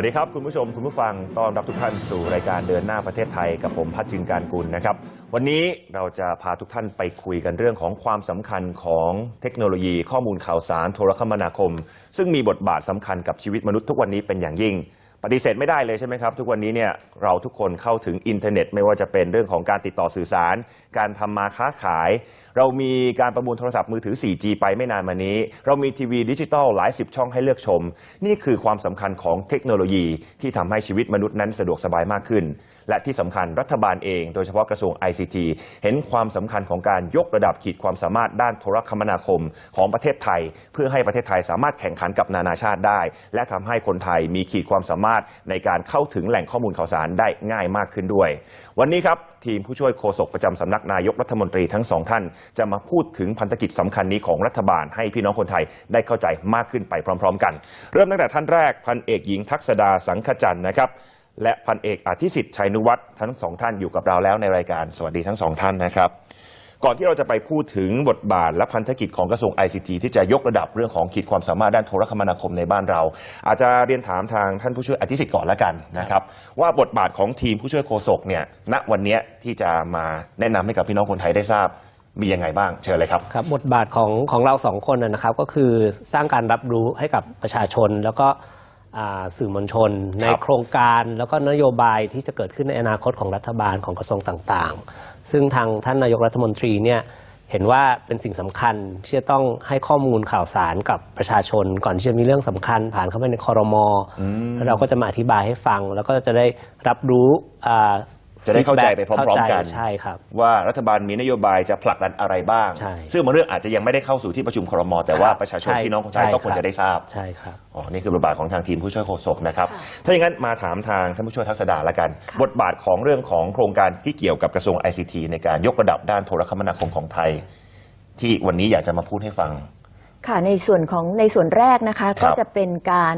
วัสดีครับ คุณผู้ชมคุณผู้ฟังต้อนรับทุกท่านสู่รายการเดินหน้าประเทศไทยกับผมพัชจินการกุลนะครับ วันนี้เราจะพาทุกท่านไปคุยกันเรื่องของความสำคัญของเทคโนโลยี ข้อมูลข่าวสารโทรคมนาคม ซึ่งมีบทบาทสำคัญกับชีวิตมนุษย์ทุกวันนี้เป็นอย่างยิ่ง ปฏิเสธไม่ได้เลยใช่ไหมครับ ทุกวันนี้เนี่ยเราทุกคนเข้าถึงอินเทอร์เน็ต ไม่ว่าจะเป็นเรื่องของการติดต่อสื่อสาร การทำมาค้าขาย เรามีการประมูลโทรศัพท์มือถือ 4G ไปไม่นานมานี้ เรามีทีวีดิจิตอลหลายสิบช่องให้เลือกชม นี่คือความสำคัญของเทคโนโลยีที่ทำให้ชีวิตมนุษย์นั้นสะดวกสบายมากขึ้น และที่สำคัญรัฐบาลเอง โดยเฉพาะกระทรวง ICT เห็นความสำคัญของการยกระดับขีดความสามารถด้านโทรคมนาคมของประเทศไทย เพื่อให้ประเทศไทยสามารถแข่งขันกับนานาชาติได้ และทำให้คนไทยมีขีดความสามารถในการเข้าถึงแหล่งข้อมูลข่าวสารได้ง่ายมากขึ้นด้วย วันนี้ครับทีมผู้ช่วยโฆษกประจำสำนักนายกรัฐมนตรีทั้งสองท่าน จะมาพูดถึงพันธกิจสำคัญนี้ของรัฐบาลให้พี่น้องคนไทยได้เข้าใจมากขึ้นไปพร้อม ๆ กัน เริ่มตั้งแต่ท่านแรกพันเอกหญิงทักษดาสังขจันทร์นะครับ และพันเอกอธิสิทธิ์ชัยนุวัฒน์ทั้งสองท่านอยู่กับเราแล้วในรายการสวัสดีทั้งสองท่านนะครับ ก่อนที่เราจะไปพูดถึงบทบาทและพันธกิจของกระทรวง ICT ที่จะยกระดับเรื่องของขีดความสามารถด้านโทรคมนาคมในบ้านเรา อาจจะเรียนถามทางท่านผู้ช่วยอธิสิทธิ์ก่อนละกันนะครับ ว่าบทบาทของทีมผู้ช่วยโฆษกเนี่ยณวันเนี้ยที่จะมาแนะนำให้กับพี่น้องคนไทยได้ทราบ มียังไงบ้างเชิญเลยครับ ครับบทบาทของของเราสองคนนะนะครับก็คือสร้างการรับรู้ให้กับประชาชน แล้วก็ สื่อมวลชน ในโครงการแล้วก็นโยบายที่จะเกิดขึ้นในอนาคตของรัฐบาลของกระทรวงต่างๆ ซึ่งทางท่านนายกรัฐมนตรีเนี่ยเห็นว่าเป็นสิ่งสำคัญที่จะต้องให้ข้อมูลข่าวสารกับประชาชน ก่อนที่จะมีเรื่องสำคัญ ผ่านเข้าไปในคอรมอแล้วเราก็จะมาอธิบายให้ฟัง แล้วก็จะได้รับรู้อ่า จะได้เข้าใจไปพร้อมๆเข้าใจกันใช่ครับ ว่ารัฐบาลมีนโยบายจะผลักดันอะไรบ้าง ใช่ซึ่งบางเรื่องอาจจะยังไม่ได้เข้าสู่ที่ประชุมครม แต่ว่าครับประชาชนใช่พี่น้องคนไทยใช่ก็ควรครับจะได้ทราบใช่ครับ อ๋อนี่คือบทบาทของทางทีมผู้ช่วยโฆษกนะครับถ้าอย่างนั้นมาถามทางท่านผู้ช่วยทักษดาละกันบทบาทของเรื่องของโครงการที่เกี่ยวกับกระทรวง ICT ในการยกระดับด้านโทรคมนาคมของไทย ที่วันนี้อยากจะมาพูดให้ฟัง ค่ะในส่วนของในส่วนแรกนะคะครัก็บจะเป็นการ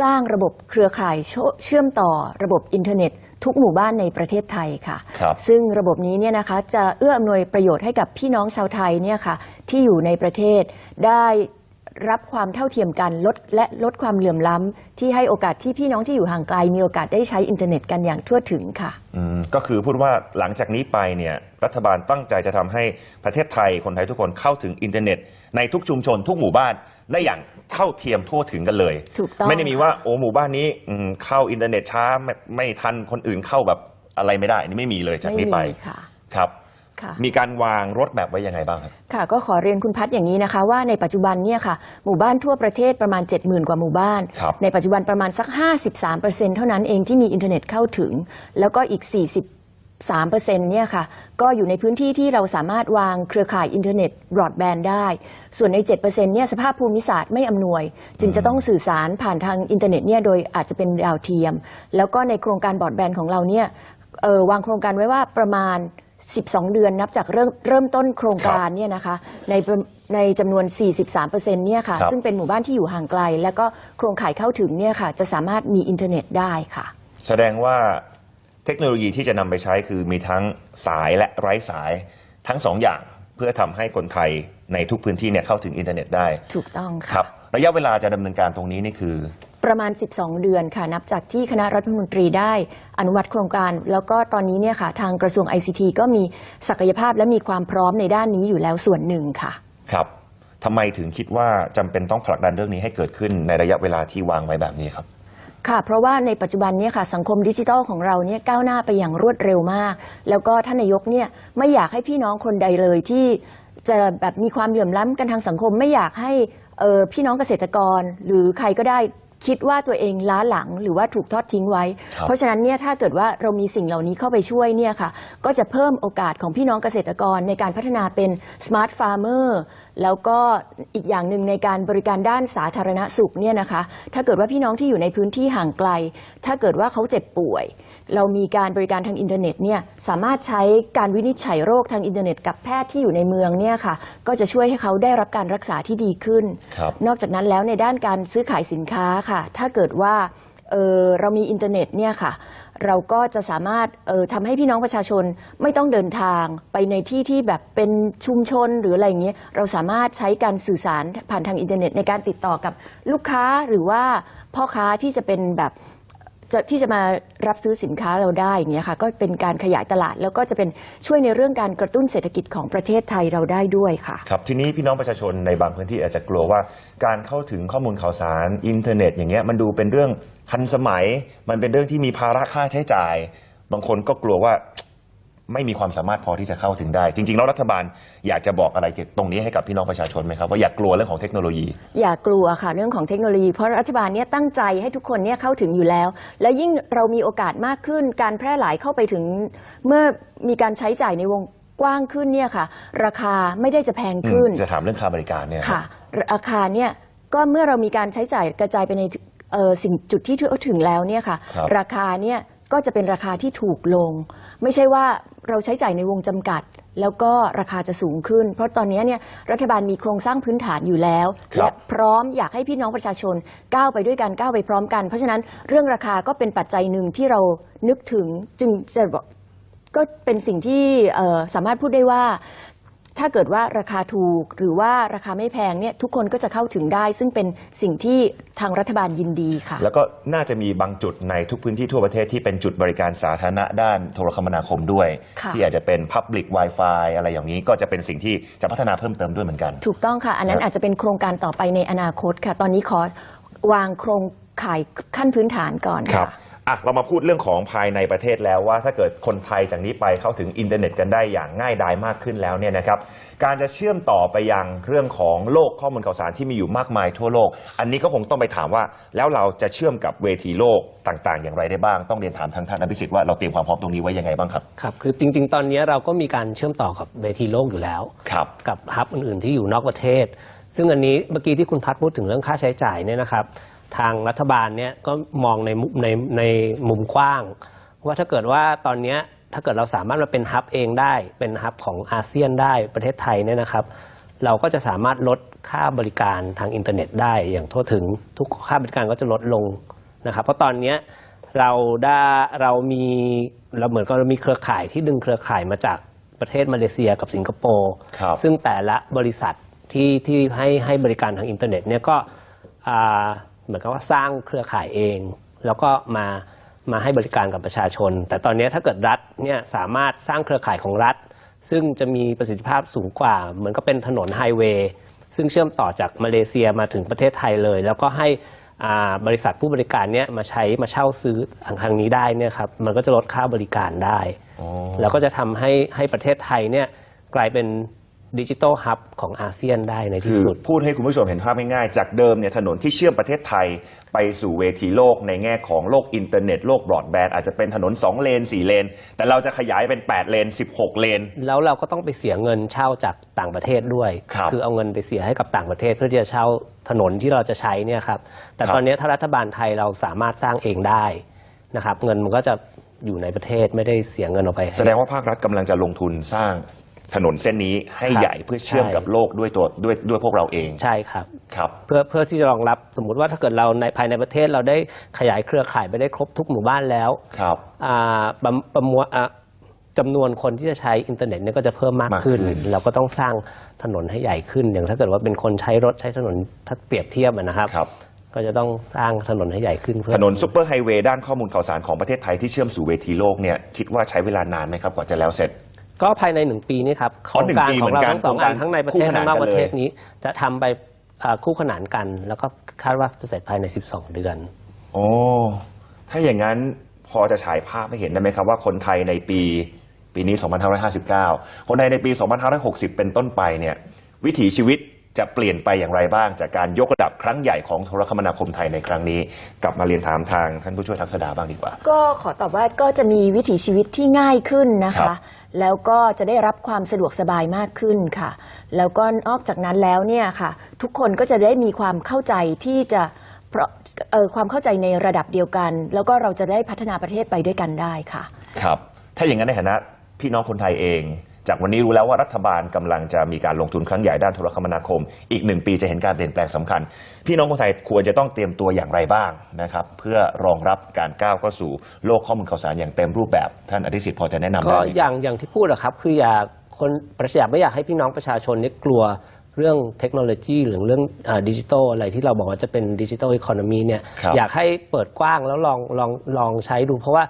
สร้างระบบเครือข่ายเชเชื่อมต่อระบบอินเทอร์เน็ต ทุกหมู่บ้านในประเทศไทยค่ะครับซึ่งระบบนี้เนี่ยนะคะจะเอื้ออำนวยประโยชน์ให้กับพี่น้องชาวไทยเนี่ยค่ะที่อยู่ในประเทศได้ รับความเท่าเทียมกันลดและลดความเหลื่อมล้ำที่ให้โอกาสที่พี่น้องที่อยู่ห่างไกล มีโอกาสได้ใช้อินเทอร์เน็ตกันอย่างทั่วถึงค่ะอืมก็คือพูดว่าหลังจากนี้ไปเนี่ยรัฐบาลตั้งใจจะทำให้ประเทศไทยคนไทยทุกคนเข้าถึงอินเทอร์เน็ต ในทุกชุมชนทุกหมู่บ้านได้อย่างเท่าเทียมทั่วถึงกันเลยถูกต้องไม่ได้มีว่าโอ้หมู่บ้านนี้อืมเข้าอินเทอร์เน็ตช้าไม่ไม่ทันคนอื่นเข้าแบบอะไรไม่ได้นี่ไม่มีเลยจากไม่นี้มีไปค่ะครับ ค่ะมีการวางรถแบบไว้ยังไงบ้างครับ ค่ะก็ขอเรียนคุณพัฒน์อย่างนี้นะคะ ว่าในปัจจุบันเนี่ยค่ะหมู่บ้านทั่วประเทศประมาณ 70,000 กว่าหมู่บ้าน ครับในปัจจุบันประมาณสัก 53%เท่านั้นเองที่มีอินเทอร์เน็ตเข้าถึง แล้วก็อีก 43%เนี่ยค่ะก็อยู่ในพื้นที่ที่เราสามารถวางเครือข่ายอินเทอร์เน็ตบรอดแบนด์ได้ ส่วนใน 7%เนี่ยสภาพภูมิศาสตร์ไม่อำนวย จึงจะต้องสื่อสารผ่านทางอินเทอร์เน็ตเนี่ยโดยอาจจะเป็นดาวเทียม แล้วก็ในโครงการบรอดแบนด์ของเราเนี่ยเอ่อวางโครงการไว้ว่าประมาณ 12 เดือนนับจากเริ่มเริ่มต้นโครงการเนี่ยนะคะในประในจำนวน 43%เนี่ยค่ะ ครับ ซึ่งเป็นหมู่บ้านที่อยู่ห่างไกล แล้วก็โครงข่ายเข้าถึงเนี่ยค่ะ จะสามารถมีอินเทอร์เน็ตได้ค่ะ แสดงว่าเทคโนโลยีที่จะนำไปใช้คือมีทั้งสายและไร้สายทั้งสองอย่างเพื่อทำให้คนไทยในทุกพื้นที่เนี่ยเข้าถึงอินเทอร์เน็ตได้ถูกต้องคค่ะรับระยะเวลาจะดำเนินการตรงนี้นี่คือ ประมาณ 12 เดือนค่ะ นับจากที่คณะรัฐมนตรีได้อนุมัติโครงการ แล้วก็ตอนนี้เนี่ยค่ะ ทางกระทรวง ICT ก็มีศักยภาพและมีความพร้อมในด้านนี้อยู่แล้วส่วนหนึ่งค่ะครับทำไมถึงคิดว่าจำเป็นต้องผลักดันเรื่องนี้ให้เกิดขึ้นในระยะเวลาที่วางไว้แบบนี้ครับค่ะ เพราะว่าในปัจจุบันเนี่ยค่ะสังคมดิจิทัลของเราเนี่ยก้าวหน้าไปอย่างรวดเร็วมาก แล้วก็ท่านนายกเนี่ยไม่อยากให้พี่น้องคนใดเลยที่จะแบบมีความเหลื่อมล้ำกันทางสังคมไม่อยากให้เอ่อพี่น้องเกษตรกร หรือใครก็ได้ คิดว่าตัวเองล้าหลังหรือว่าถูกทอดทิ้งไว้ครับเพราะฉะนั้นเนี่ยถ้าเกิดว่าเรามีสิ่งเหล่านี้เข้าไปช่วยเนี่ยค่ะก็จะเพิ่มโอกาสของพี่น้องเกษตรกรในการพัฒนาเป็น smart farmer แล้วก็อีกอย่างหนึ่งในการบริการด้านสาธารณสุขเนี่ยนะคะ ถ้าเกิดว่าพี่น้องที่อยู่ในพื้นที่ห่างไกล ถ้าเกิดว่าเขาเจ็บป่วย เรามีการบริการทางอินเทอร์เน็ตเนี่ยสามารถใช้การวินิจฉัยโรคทางอินเทอร์เน็ตกับแพทย์ที่อยู่ในเมืองเนี่ยค่ะ ก็จะช่วยให้เขาได้รับการรักษาที่ดีขึ้นครับนอกจากนั้นแล้วในด้านการซื้อขายสินค้าค่ะ ถ้าเกิดว่าเอ่อเรามีอินเทอร์เน็ตเนี่ยค่ะเราก็จะสามารถเอ่อทำให้พี่น้องประชาชนไม่ต้องเดินทางไปในที่ที่แบบเป็นชุมชนหรืออะไรอย่างเงี้ยเราสามารถใช้การสื่อสารผ่านทางอินเทอร์เน็ตในการติดต่อกับลูกค้าหรือว่าพ่อค้าที่จะเป็นแบบ จะที่จะมารับซื้อสินค้าเราได้อย่างเงี้ยค่ะก็เป็นการขยายตลาดแล้วก็จะเป็นช่วยในเรื่องการกระตุ้นเศรษฐกิจของประเทศไทยเราได้ด้วยค่ะ ครับทีนี้พี่น้องประชาชนในบางพื้นที่อาจจะกลัวว่า การเข้าถึงข้อมูลข่าวสารอินเทอร์เน็ต อย่างเงี้ยมันดูเป็นเรื่องทันสมัย มันเป็นเรื่องที่มีภาระค่าใช้จ่าย บางคนก็กลัวว่า ไม่มีความสามารถพอที่จะเข้าถึงได้ จริง ๆ แล้วรัฐบาลอยากจะบอกอะไรเกี่ยวกับตรงนี้ให้กับพี่น้องประชาชนไหมครับว่าอย่ากกลัวเรื่องของเทคโนโลยี อย่ากลัวค่ะเรื่องของเทคโนโลยี เพราะรัฐบาลเนี่ยตั้งใจให้ทุกคนเนี่ยเข้าถึงอยู่แล้ว และยิ่งเรามีโอกาสมากขึ้น การแพร่หลายเข้าไปถึง เมื่อมีการใช้จ่ายในวงกว้างขึ้นเนี่ยค่ะ ราคาไม่ได้จะแพงขึ้นจะถามเรื่องค่าบริการเนี่ยค่ะ ราคาเนี่ยก็เมื่อเรามีการใช้จ่ายกระจายไปในเอ่อสิ่งจุดที่ทั่วถึงแล้วเนี่ยค่ะครับราคาเนี่ย ก็จะเป็นราคาที่ถูกลง ไม่ใช่ว่าเราใช้จ่ายในวงจำกัด แล้วก็ราคาจะสูงขึ้น เพราะตอนนี้เนี่ยรัฐบาลมีโครงสร้างพื้นฐานอยู่แล้วครับและพร้อมอยากให้พี่น้องประชาชนก้าวไปด้วยกันก้าวไปพร้อมกัน เพราะฉะนั้นเรื่องราคาก็เป็นปัจจัยหนึ่งที่เรานึกถึงจึงจะบอกก็เป็นสิ่งที่เอ่อสามารถพูดได้ว่า ถ้าเกิดว่าราคาถูกหรือว่าราคาไม่แพงเนี่ยทุกคนก็จะเข้าถึงได้ ซึ่งเป็นสิ่งที่ทางรัฐบาลยินดีค่ะ แล้วก็น่าจะมีบางจุดในทุกพื้นที่ทั่วประเทศที่เป็นจุดบริการสาธารณะด้านโทรคมนาคมด้วย ค่ะที่อาจจะเป็น Public Wi-Fi อะไรอย่างนี้ก็จะเป็นสิ่งที่จะพัฒนาเพิ่มเติมด้วยเหมือนกัน ถูกต้องค่ะ อันนั้นครับอาจจะเป็นโครงการต่อไปในอนาคตค่ะ ตอนนี้ขอวางโครง ข่ายขั้นพื้นฐานก่อนครับค่ะอะเรามาพูดเรื่องของภายในประเทศแล้วว่าถ้าเกิดคนไทยจากนี้ไปเข้าถึงอินเทอร์เน็ตกันได้อย่างง่ายดายมากขึ้นแล้วเนี่ยนะครับ การจะเชื่อมต่อไปยังเรื่องของโลกข้อมูลข่าวสารที่มีอยู่มากมายทั่วโลก อันนี้ก็คงต้องไปถามว่า แล้วเราจะเชื่อมกับเวทีโลกต่างๆ อย่างไรได้บ้างต้องเรียนถามทางท่านอภิสิทธิ์ว่าเราเตรียมความพร้อมตรงนี้ไว้ยังไงบ้างครับครับ คือจริง ๆ ตอนนี้เราก็มีการเชื่อมต่อกับเวทีโลกอยู่แล้ว ครับ กับฮับอื่นๆที่อยู่นอกประเทศ ซึ่งอันนี้เมื่อกี้ที่คุณพัดพูดถึงเรื่องค่าใช้จ่ายเนี่ยนะครับ ทางรัฐบาลเนี่ยก็มองในมุมในในมุมกว้าง ว่าถ้าเกิดว่าตอนเนี้ยถ้าเกิดเราสามารถมาเป็นฮับเองได้ เป็นฮับของอาเซียนได้ประเทศไทยเนี่ยนะครับ เราก็จะสามารถลดค่าบริการทางอินเทอร์เน็ตได้อย่างทั่วถึงทุกค่าบริการก็จะลดลงนะครับ เพราะตอนเนี้ยเราได้เรามีเราเหมือนกับเรามีเครือข่ายที่ดึงเครือข่ายมาจากประเทศมาเลเซียกับสิงคโปร์ครับ ซึ่งแต่ละบริษัทที่ที่ให้ให้บริการทางอินเทอร์เน็ตเนี่ยก็อ่า เหมือนกับว่าสร้างเครือข่ายเอง แล้วก็มามาให้บริการกับประชาชน แต่ตอนนี้ถ้าเกิดรัฐเนี่ยสามารถสร้างเครือข่ายของรัฐ ซึ่งจะมีประสิทธิภาพสูงกว่า เหมือนก็เป็นถนนไฮเวย์ซึ่งเชื่อมต่อจากมาเลเซียมาถึงประเทศไทยเลย แล้วก็ให้อ่าบริษัทผู้บริการเนี่ยมาใช้มาเช่าซื้อทางทางนี้ได้เนี่ยครับมันก็จะลดค่าบริการได้อ๋อแล้วก็จะทำให้ให้ประเทศไทยเนี่ยกลายเป็น ดิจิทัลฮับของอาเซียนได้ในที่คือสุด พูดให้คุณผู้ชมเห็นภาพง่ายๆ จากเดิมเนี่ยถนนที่เชื่อมประเทศไทยไปสู่เวทีโลกในแง่ของโลกอินเทอร์เน็ตโลกบรอดแบนด์อาจจะเป็นถนน 2 เลน 4 เลน แต่เราจะขยายเป็น 8 เลน 16 เลน แล้วเราก็ต้องไปเสียเงินเช่าจากต่างประเทศด้วยครับอเอาเงินไปเสียให้กับต่างประเทศเพื่อที่จะเช่าถนนที่เราจะใช้เนี่ยครับแต่ครับตอนนี้ถ้ารัฐบาลไทยเราสามารถสร้างเองได้นะครับเงินมันก็จะอยู่ในประเทศไม่ได้เสียเงินออกไปให้แสดงว่าภาครัฐกำลังจะลงทุนสร้าง ถนนเส้นนี้ให้ครับใหญ่เพื่อเชื่อมใช่ กับโลกด้วยตัวด้วยด้วยพวกเราเองใช่ครับ ครับ เพื่อเพื่อที่จะรองรับสมมุติว่าถ้าเกิดเราในภายในประเทศเราได้ขยายเครือข่ายไปได้ครบทุกหมู่บ้านแล้วครับ อ่าประประมวลอะจำนวนคนที่จะใช้อินเทอร์เน็ตเนี่ยก็จะเพิ่มมากมากขึ้นขึ้นเราก็ต้องสร้างถนนให้ใหญ่ขึ้น อย่างถ้าเกิดว่าเป็นคนใช้รถใช้ถนนถ้าเปรียบเทียบอะนะครับ ครับ ก็จะต้องสร้างถนนให้ใหญ่ขึ้นเพื่อ ถนนซุปเปอร์ไฮเวย์ด้านข้อมูลข่าวสารของประเทศไทยที่เชื่อมสู่เวทีโลกเนี่ยคิดว่าใช้เวลานานไหมครับกว่าจะแล้วเสร็จ ก็ภายในหนึ่งปีนี้ครับโคอ๋รองหนึ่งการปีของเราเหมือนกันทั้งสองอันโครงการทั้งในประคู่เทศขนานทั้งนอกกันประเทศเลยนี้ จะทำไปอ่าคู่ขนานกัน แล้วก็คาดว่าจะเสร็จภายใน 12 เดือน โอ้ถ้าอย่างนั้นพอจะฉายภาพให้เห็นได้ไหมครับว่าคนไทยในปีปีนี้ 2559 คนไทยในปี 2560 เป็นต้นไปเนี่ยวิถีชีวิต จะเปลี่ยนไปอย่างไรบ้าง จากการยกระดับครั้งใหญ่ของโทรคมนาคมไทยในครั้งนี้ กลับมาเรียนถามทางท่านผู้ช่วยทักษดาบ้างดีกว่า ก็ขอตอบว่าก็จะมีวิถีชีวิตที่ง่ายขึ้นนะครัคะ บ แล้วก็จะได้รับความสะดวกสบายมากขึ้นค่ะ แล้วก็นอกจากนั้นแล้วเนี่ยค่ะ ทุกคนก็จะได้มีความเข้าใจที่จะเพราะเอ่อความเข้าใจในระดับเดียวกัน แล้วก็เราจะได้พัฒนาประเทศไปด้วยกันได้ค่ะ ครับ ถ้าอย่างนั้นในฐานะพี่น้องคนไทยเอง จากวันนี้รู้แล้วว่ารัฐบาลกำลังจะมีการลงทุนครั้งใหญ่ด้านโทรคมนาคม อีกหนึ่งปีจะเห็นการเปลี่ยนแปลงสำคัญ พี่น้องคนไทยควรจะต้องเตรียมตัวอย่างไรบ้างนะครับเพื่อรองรับการก้าวเข้าสู่โลกข้อมูลข่าวสารอย่างเต็มรูปแบบ ท่านอธิสิทธิ์พอจะแนะนำได้ไหมอย่างอย่างที่พูดอะครับคืออยากคนประชาชนไม่อยากให้พี่น้องประชาชนนี่กลัว เรื่องเทคโนโลยีหรือเรื่องดิจิทัลอะไรที่เราบอกว่าจะเป็นดิจิทัลอีโคโนมีเนี่ยครับอยากให้เปิดกว้างแล้วลองลองลองใช้ดู เพราะว่า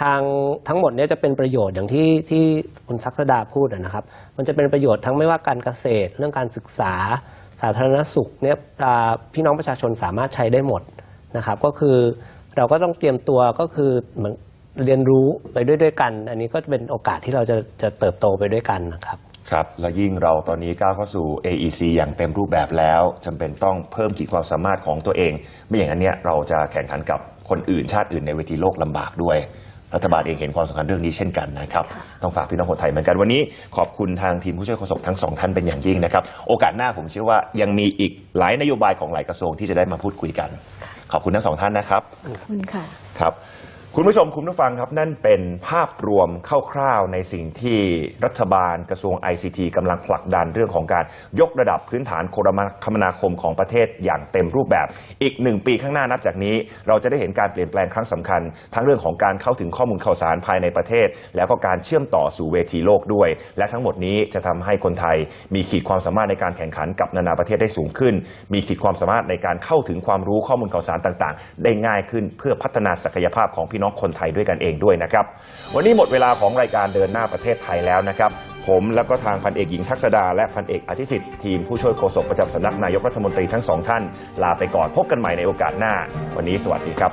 ทางทั้งหมดเนี่ยจะเป็นประโยชน์อย่างที่ที่คุณศักษดาพูดอะนะครับ มันจะเป็นประโยชน์ทั้งไม่ว่าการเกษตร เรื่องการศึกษา สาธารณสุขเนี่ยอ่าพี่น้องประชาชนสามารถใช้ได้หมดนะครับ ก็คือเราก็ต้องเตรียมตัวก็คือเหมือนเรียนรู้ไปด้วยด้วยกัน อันนี้ก็จะเป็นโอกาสที่เราจะจะเติบโตไปด้วยกันนะครับ ครับ และยิ่งเราตอนนี้ก้าวเข้าสู่ AEC อย่างเต็มรูปแบบแล้วจำเป็นต้องเพิ่มขีดความสามารถของตัวเอง ไม่อย่างนั้นเนี่ยเราจะแข่งขันกับคนอื่นชาติอื่นในเวทีโลกลำบากด้วย รัฐบาลเองเห็นความสำคัญเรื่องนี้เช่นกันนะครับ ต้องฝากพี่น้องคนไทยเหมือนกันวันนี้ ขอบคุณทางทีมผู้ช่วยโฆษกทั้งสองท่านเป็นอย่างยิ่งนะครับ โอกาสหน้าผมเชื่อว่ายังมีอีกหลายนโยบายของหลายกระทรวงที่จะได้มาพูดคุยกัน ขอบคุณทั้งสองท่านนะครับ ขอบคุณค่ะ ครับ คุณผู้ชมคุณผู้ฟังครับนั่นเป็นภาพรวมคร่าวๆในสิ่งที่รัฐบาลกระทรวง ICT กำลังผลักดันเรื่องของการยกระดับพื้นฐานโคมนาคมของประเทศอย่างเต็มรูปแบบ อีกหนึ่งปีข้างหน้านับจากนี้ เราจะได้เห็นการเปลี่ยนแปลงครั้งสำคัญ ทั้งเรื่องของการเข้าถึงข้อมูลข่าวสารภายในประเทศ แล้วก็การเชื่อมต่อสู่เวทีโลกด้วย และทั้งหมดนี้จะทำให้คนไทย มีขีดความสามารถในการแข่งขันกับนานาประเทศได้สูงขึ้น มีขีดความสามารถในการเข้าถึงความรู้ข้อมูลข่าวสารต่าง ๆ ได้ง่ายขึ้นเพื่อพัฒนาศักยภาพของี่น้องคนไทยด้วยกันเองด้วยนะครับ วันนี้หมดเวลาของรายการเดินหน้าประเทศไทยแล้วนะครับ ผมและก็ทางพันเอกหญิงทักษดาและพันเอกอธิสิทธิ์ทีมผู้ช่วยโฆษกประจำสำนักนายกรัฐมนตรีทั้งสองท่าน ลาไปก่อนพบกันใหม่ในโอกาสหน้า วันนี้สวัสดีครับ